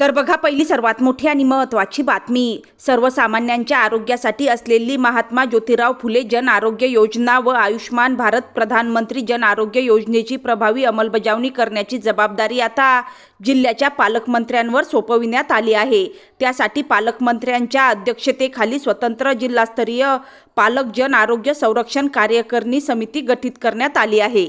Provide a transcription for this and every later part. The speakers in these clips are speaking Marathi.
तर बघा पहिली सर्वात मोठी आणि महत्त्वाची बातमी. सर्वसामान्यांच्या आरोग्यासाठी असलेली महात्मा ज्योतिराव फुले जन आरोग्य योजना व आयुष्मान भारत प्रधानमंत्री जन आरोग्य योजनेची प्रभावी अंमलबजावणी करण्याची जबाबदारी आता जिल्ह्याच्या पालकमंत्र्यांवर सोपविण्यात आली आहे. त्यासाठी पालकमंत्र्यांच्या अध्यक्षतेखाली स्वतंत्र जिल्हास्तरीय पालक जन आरोग्य संरक्षण कार्यकारिणी समिती गठीत करण्यात आली आहे.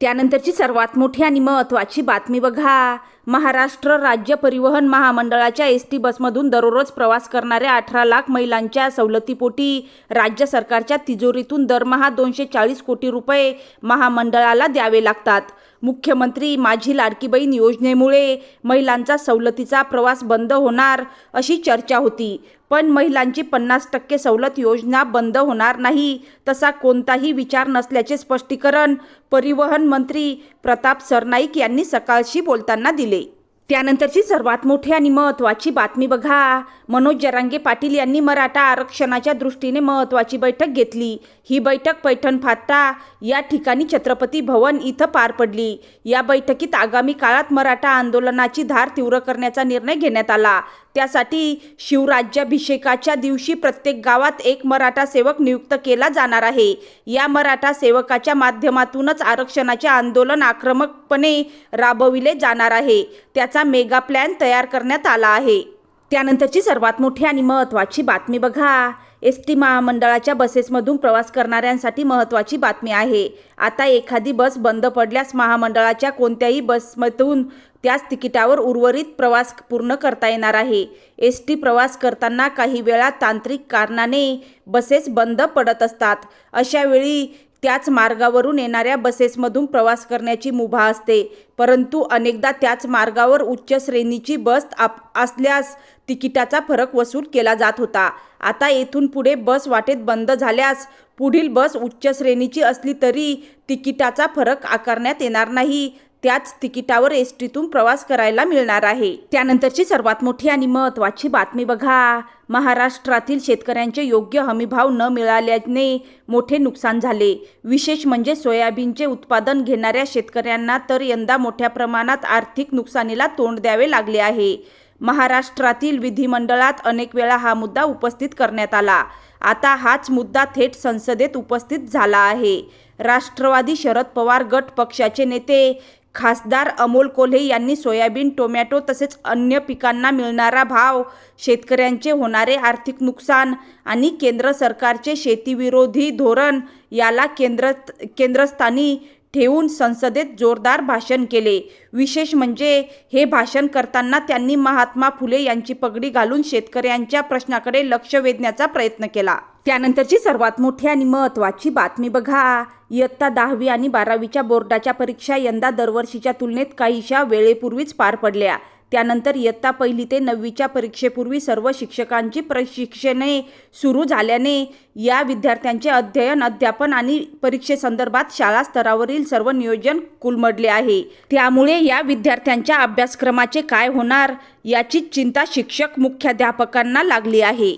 त्यानंतरची सर्वात मोठी आणि महत्त्वाची बातमी बघा. महाराष्ट्र राज्य परिवहन महामंडळाच्या एस टी बसमधून दररोज प्रवास करणाऱ्या अठरा लाख महिलांच्या सवलतीपोटी राज्य सरकारच्या तिजोरीतून दरमहा दोनशे चाळीस कोटी रुपये महामंडळाला द्यावे लागतात. मुख्यमंत्री माझी लाडकी बहीण योजनेमुळे महिलांचा सवलतीचा प्रवास बंद होणार अशी चर्चा होती. पण महिलांची पन्नास टक्के सवलत योजना बंद होणार नाही तसा कोणताही विचार नसल्याचे स्पष्टीकरण परिवहन मंत्री प्रताप सरनाईक यांनी सकाळशी बोलताना दिले. त्यानंतरची सर्वात मोठी आणि महत्त्वाची बातमी बघा. मनोज जरांगे पाटील यांनी मराठा आरक्षणाच्या दृष्टीने महत्त्वाची बैठक घेतली. ही बैठक पैठण फाटा या ठिकाणी छत्रपती भवन इथं पार पडली. या बैठकीत आगामी काळात मराठा आंदोलनाची धार तीव्र करण्याचा निर्णय घेण्यात आला. त्यासाठी शिवराज्याभिषेकाच्या दिवशी प्रत्येक गावात एक मराठा सेवक नियुक्त केला जाणार आहे. या मराठा सेवकाच्या माध्यमातूनच आरक्षणाचे आंदोलन आक्रमकपणे राबविले जाणार आहे. त्याचा मेगा प्लॅन तयार करण्यात आला आहे. त्यानंतरची सर्वात मोठी आणि महत्त्वाची बातमी बघा. एस टी महामंडळाच्या बसेसमधून प्रवास करणाऱ्यांसाठी महत्त्वाची बातमी आहे. आता एखादी बस बंद पडल्यास महामंडळाच्या कोणत्याही बसमधून त्याच तिकिटावर उर्वरित प्रवास पूर्ण करता येणार आहे. एस टी प्रवास करताना काही वेळा तांत्रिक कारणाने बसेस बंद पडत असतात. अशावेळी त्याच मार्गावरून येणाऱ्या बसेसमधून प्रवास करण्याची मुभा असते. परंतु अनेकदा त्याच मार्गावर उच्च श्रेणीची बस आप असल्यास तिकिटाचा फरक वसूल केला जात होता. आता येथून पुढे बस वाटेत बंद झाल्यास पुढील बस उच्च श्रेणीची असली तरी तिकिटाचा फरक आकारण्यात येणार नाही. त्याच तिकिटावर एस टीतून प्रवास करायला मिळणार आहे. त्यानंतरची सर्वात मोठी आणि महत्त्वाची बातमी बघा. महाराष्ट्रातील शेतकऱ्यांचे योग्य हमीभाव न मिळाल्याने मोठे नुकसान झाले. विशेष म्हणजे सोयाबीनचे उत्पादन घेणाऱ्या शेतकऱ्यांना तर यंदा मोठ्या प्रमाणात आर्थिक नुकसानीला तोंड द्यावे लागले आहे. महाराष्ट्रातील विधिमंडळात अनेक वेळा हा मुद्दा उपस्थित करण्यात आला. आता हाच मुद्दा थेट संसदेत उपस्थित झाला आहे. राष्ट्रवादी शरद पवार गट पक्षाचे नेते खासदार अमोल कोल्हे यांनी सोयाबीन टोमॅटो तसेच अन्य पिकांना मिळणारा भाव शेतकऱ्यांचे होणारे आर्थिक नुकसान आणि केंद्र सरकारचे शेतीविरोधी धोरण याला केंद्र केंद्रस्थानी ठेवून संसदेत जोरदार भाषण केले. विशेष म्हणजे हे भाषण करताना त्यांनी महात्मा फुले यांची पगडी घालून शेतकऱ्यांच्या प्रश्नाकडे लक्ष वेधण्याचा प्रयत्न केला. त्यानंतरची सर्वात मोठी आणि महत्त्वाची बातमी बघा. इयत्ता दहावी आणि बारावीच्या बोर्डाच्या परीक्षा यंदा दरवर्षीच्या तुलनेत काहीशा वेळेपूर्वीच पार पडल्या. त्यानंतर इयत्ता पहिली ते नववीच्या परीक्षेपूर्वी सर्व शिक्षकांची प्रशिक्षणे सुरू झाल्याने या विद्यार्थ्यांचे अध्ययन अध्यापन आणि परीक्षेसंदर्भात शाळा स्तरावरील सर्व नियोजन कुलमडले आहे. त्यामुळे या विद्यार्थ्यांच्या अभ्यासक्रमाचे काय होणार याची चिंता शिक्षक मुख्याध्यापकांना लागली आहे.